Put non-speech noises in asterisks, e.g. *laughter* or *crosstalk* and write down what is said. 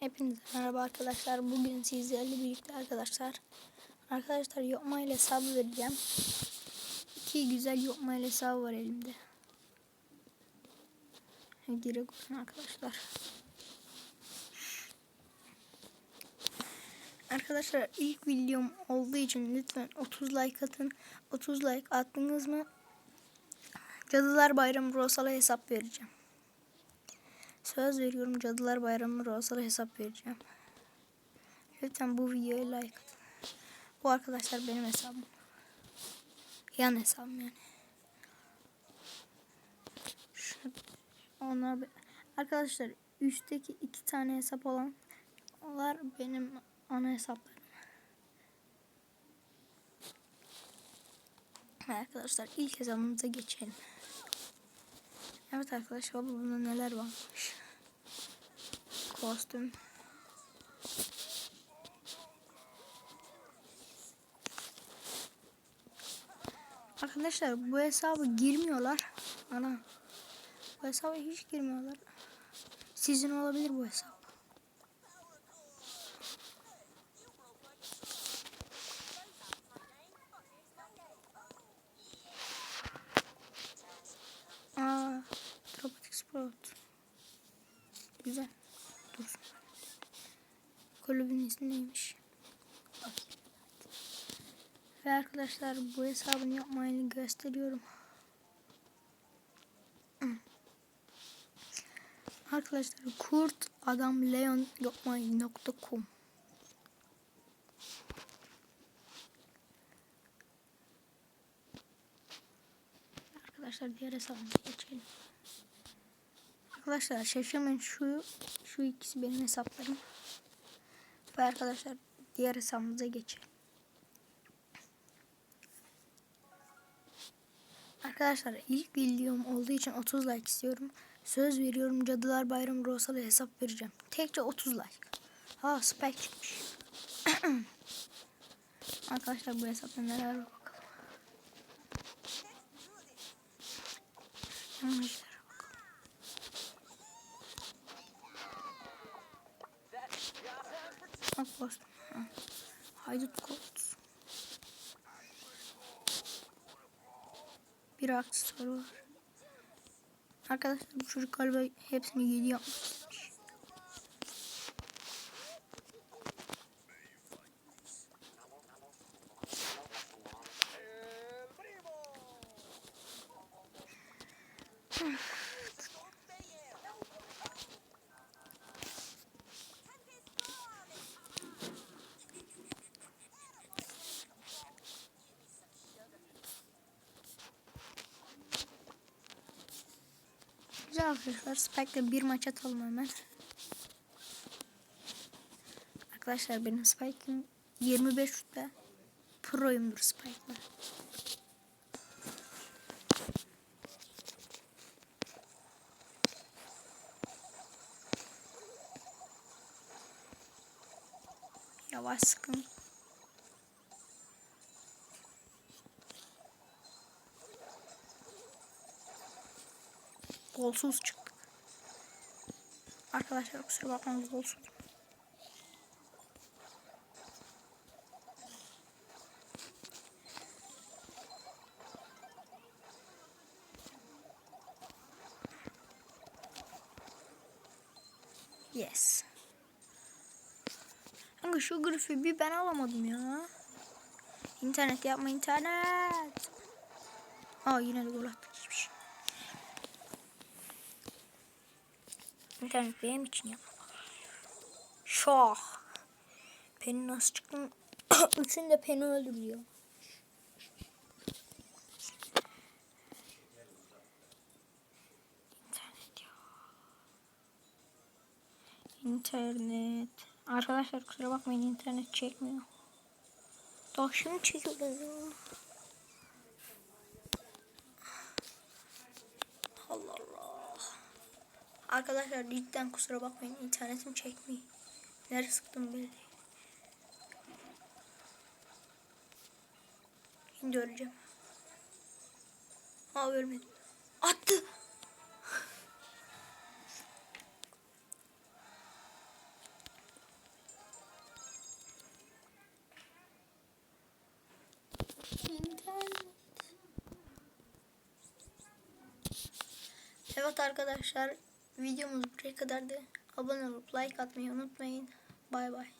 Hepinize merhaba arkadaşlar. Bugün sizlerle birlikte arkadaşlar. Arkadaşlar yokma ile hesabı vereceğim. İki güzel yokma ile hesabı var elimde. Koyun arkadaşlar. Arkadaşlar ilk videom olduğu için lütfen 30 like atın. 30 like attınız mı? Cadılar Bayramı Rosal'a hesap vereceğim. Söz veriyorum Cadılar Bayramı Rosal'a hesap vereceğim. Lütfen bu videoya like atın. Bu arkadaşlar benim hesabım. Yan hesabım yani. Şu, onlar arkadaşlar üstteki iki tane hesap olanlar benim ana hesaplarım. Arkadaşlar ilk hesabımıza geçelim. Evet arkadaşlar bunda neler varmış. Kostüm. Arkadaşlar bu hesabı girmiyorlar. Ana. Bu hesaba hiç girmiyorlar. Sizin olabilir bu hesap. Aa, Sprout. Güzel. Dursun. Kulübün ismi neymiş? Ve arkadaşlar bu hesabını yapmayı gösteriyorum. Arkadaşlar kurt adam leon yapmayı.com Arkadaşlar diğer hesabımıza geçelim. Arkadaşlar şaşırmayın şu şu ikisi benim hesaplarım. Ve arkadaşlar diğer hesabımıza geçelim. Arkadaşlar ilk videom olduğu için 30 like istiyorum. Söz veriyorum Cadılar Bayramı Rosal'a hesap vereceğim. Tekçe 30 like. Ha spike çıkmış. *clears throat* Arkadaşlar bu hesapta neler var bakalım. Yanlışlara Ha. Haydut Colt. Bir aksesuar var. Arkadaşlar bu çocuk galiba hepsini 7 yapmış. Güzel arkadaşlar. Spike'la bir maç atalım hemen. Arkadaşlar benim Spike'ım 25 şutta. Pro'yumdur Spike'la. Yavaş sıkın. Golsuz çıktı. Arkadaşlar kusura bakmayın golsuz. Yes. Kanka şu grifi bir ben alamadım ya. İnternet yapma internet. Aa yine de gol attık İnternet benim için yap. Şah. Penny nasıl çıktın? *coughs* Üçünü de Penny öldürüyor. İnternet ya. İnternet. Arkadaşlar kusura bakmayın internet çekmiyor. Daha şimdi çekiyor Allah. Arkadaşlar cidden kusura bakmayın internetim çekmiyor. Nereye sıktım belli. Şimdi öleceğim. Ha ölmedim. Attı. Evet arkadaşlar videomuz buraya kadardı. Abone olup like atmayı unutmayın. Bay bay.